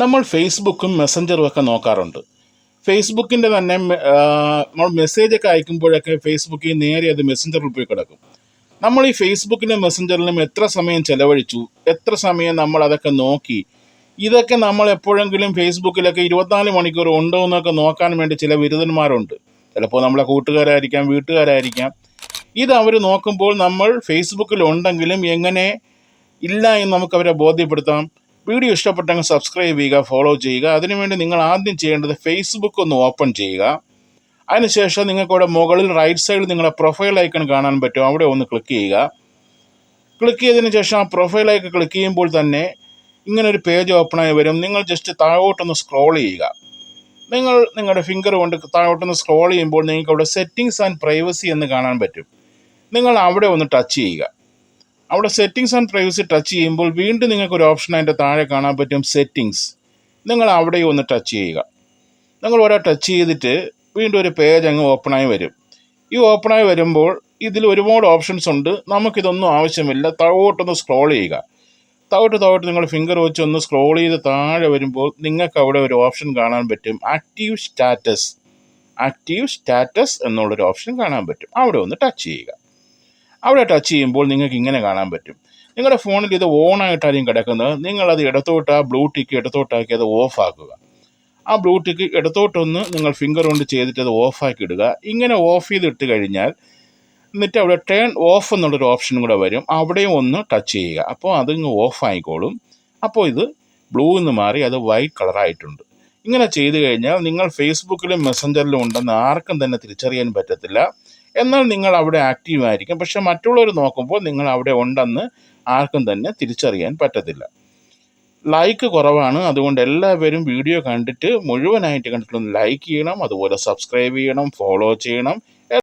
നമ്മൾ ഫേസ്ബുക്കും മെസ്സഞ്ചറും ഒക്കെ നോക്കാറുണ്ട്. ഫേസ്ബുക്കിന്റെ തന്നെ നമ്മൾ മെസ്സേജൊക്കെ അയക്കുമ്പോഴൊക്കെ ഫേസ്ബുക്കിൽ നേരെ അത് മെസ്സഞ്ചറിൽ പോയി കിടക്കും. നമ്മൾ ഈ ഫേസ്ബുക്കിലും മെസ്സഞ്ചറിലും എത്ര സമയം ചെലവഴിച്ചു എത്ര സമയം നമ്മൾ അതൊക്കെ നോക്കി ഇതൊക്കെ നമ്മൾ എപ്പോഴെങ്കിലും ഫേസ്ബുക്കിലൊക്കെ ഇരുപത്തിനാല് മണിക്കൂർ ഉണ്ടോ എന്നൊക്കെ നോക്കാൻ വേണ്ടി ചില ബിരുദന്മാരുണ്ട് ചിലപ്പോൾ നമ്മളെ കൂട്ടുകാരായിരിക്കാം വീട്ടുകാരായിരിക്കാം. ഇത് അവർ നോക്കുമ്പോൾ നമ്മൾ ഫേസ്ബുക്കിൽ ഉണ്ടെങ്കിലും എങ്ങനെ ഇല്ല എന്ന് നമുക്ക് അവരെ ബോധ്യപ്പെടുത്താം. വീഡിയോ ഇഷ്ടപ്പെട്ടെങ്കിൽ സബ്സ്ക്രൈബ് ചെയ്യുക ഫോളോ ചെയ്യുക. അതിനുവേണ്ടി നിങ്ങൾ ആദ്യം ചെയ്യേണ്ടത് ഫേസ്ബുക്ക് ഒന്ന് ഓപ്പൺ ചെയ്യുക. അതിനുശേഷം നിങ്ങൾക്കവിടെ മുകളിൽ റൈറ്റ് സൈഡിൽ നിങ്ങളുടെ പ്രൊഫൈൽ ഐക്കൺ കാണാൻ പറ്റും. അവിടെ ഒന്ന് ക്ലിക്ക് ചെയ്യുക. ക്ലിക്ക് ചെയ്തതിന് ശേഷം ആ പ്രൊഫൈൽ ഐക്കൺ ക്ലിക്ക് ചെയ്യുമ്പോൾ തന്നെ ഇങ്ങനെ ഒരു പേജ് ഓപ്പണായി വരും. നിങ്ങൾ ജസ്റ്റ് താഴോട്ടൊന്ന് സ്ക്രോൾ ചെയ്യുക. നിങ്ങൾ നിങ്ങളുടെ ഫിംഗർ കൊണ്ട് താഴോട്ടൊന്ന് സ്ക്രോൾ ചെയ്യുമ്പോൾ നിങ്ങൾക്ക് അവിടെ സെറ്റിങ്സ് ആൻഡ് പ്രൈവസി എന്ന് കാണാൻ പറ്റും. നിങ്ങൾ അവിടെ ഒന്ന് ടച്ച് ചെയ്യുക. അവിടെ സെറ്റിങ്സ് ആൻഡ് പ്രൈവസി ടച്ച് ചെയ്യുമ്പോൾ വീണ്ടും നിങ്ങൾക്ക് ഒരു ഓപ്ഷൻ അതിന്റെ താഴെ കാണാൻ പറ്റും സെറ്റിങ്സ് നിങ്ങൾ അവിടെ ഒന്ന് ടച്ച് ചെയ്യുക. നിങ്ങൾ ഓരോ ടച്ച് ചെയ്തിട്ട് വീണ്ടും ഒരു പേജ് അങ്ങ് ഓപ്പണായി വരും. ഈ ഓപ്പണായി വരുമ്പോൾ ഇതിൽ ഒരുപാട് ഓപ്ഷൻസ് ഉണ്ട്. നമുക്കിതൊന്നും ആവശ്യമില്ല. താഴോട്ടൊന്ന് സ്ക്രോൾ ചെയ്യുക. താഴോട്ട് താഴോട്ട് നിങ്ങൾ ഫിംഗർ വെച്ച് ഒന്ന് സ്ക്രോൾ ചെയ്ത് താഴെ വരുമ്പോൾ നിങ്ങൾക്ക് അവിടെ ഒരു ഓപ്ഷൻ കാണാൻ പറ്റും. ആക്റ്റീവ് സ്റ്റാറ്റസ് ആക്റ്റീവ് സ്റ്റാറ്റസ് എന്നുള്ളൊരു ഓപ്ഷൻ കാണാൻ പറ്റും. അവിടെ ഒന്ന് ടച്ച് ചെയ്യുക. അവിടെ ടച്ച് ചെയ്യുമ്പോൾ നിങ്ങൾക്ക് ഇങ്ങനെ കാണാൻ പറ്റും. നിങ്ങളുടെ ഫോണിൽ ഇത് ഓൺ ആയിട്ടായിരിക്കും കിടക്കുന്നത്. നിങ്ങളത് ഇടത്തോട്ട് ആ ബ്ലൂ ടിക്ക് ഇടത്തോട്ടാക്കി അത് ഓഫ് ആക്കുക. ആ ബ്ലൂ ടിക്ക് ഇടത്തോട്ടൊന്ന് നിങ്ങൾ ഫിംഗർ കൊണ്ട് ചെയ്തിട്ട് അത് ഓഫാക്കി ഇടുക. ഇങ്ങനെ ഓഫ് ചെയ്തിട്ട് കഴിഞ്ഞാൽ എന്നിട്ട് അവിടെ ടേൺ ഓഫ് എന്നുള്ളൊരു ഓപ്ഷനും കൂടെ വരും. അവിടെയും ഒന്ന് ടച്ച് ചെയ്യുക. അപ്പോൾ അതിങ്ങ് ഓഫ് ആയിക്കോളും. അപ്പോൾ ഇത് ബ്ലൂ എന്ന് മാറി അത് വൈറ്റ് കളറായിട്ടുണ്ട് ഇങ്ങനെ ചെയ്തു കഴിഞ്ഞാൽ നിങ്ങൾ ഫേസ്ബുക്കിലും മെസ്സഞ്ചറിലും ഉണ്ടെന്ന് ആർക്കും തന്നെ തിരിച്ചറിയാൻ പറ്റത്തില്ല. എന്നാൽ നിങ്ങൾ അവിടെ ആക്റ്റീവ് ആയിരിക്കും. പക്ഷെ മറ്റുള്ളവർ നോക്കുമ്പോൾ നിങ്ങൾ അവിടെ ഉണ്ടെന്ന് ആർക്കും തന്നെ തിരിച്ചറിയാൻ പറ്റത്തില്ല. ലൈക്ക് കുറവാണ്. അതുകൊണ്ട് എല്ലാവരും വീഡിയോ കണ്ടിട്ട് മുഴുവനായിട്ട് കണ്ടിട്ടൊന്ന് ലൈക്ക് ചെയ്യണം. അതുപോലെ സബ്സ്ക്രൈബ് ചെയ്യണം. ഫോളോ ചെയ്യണം.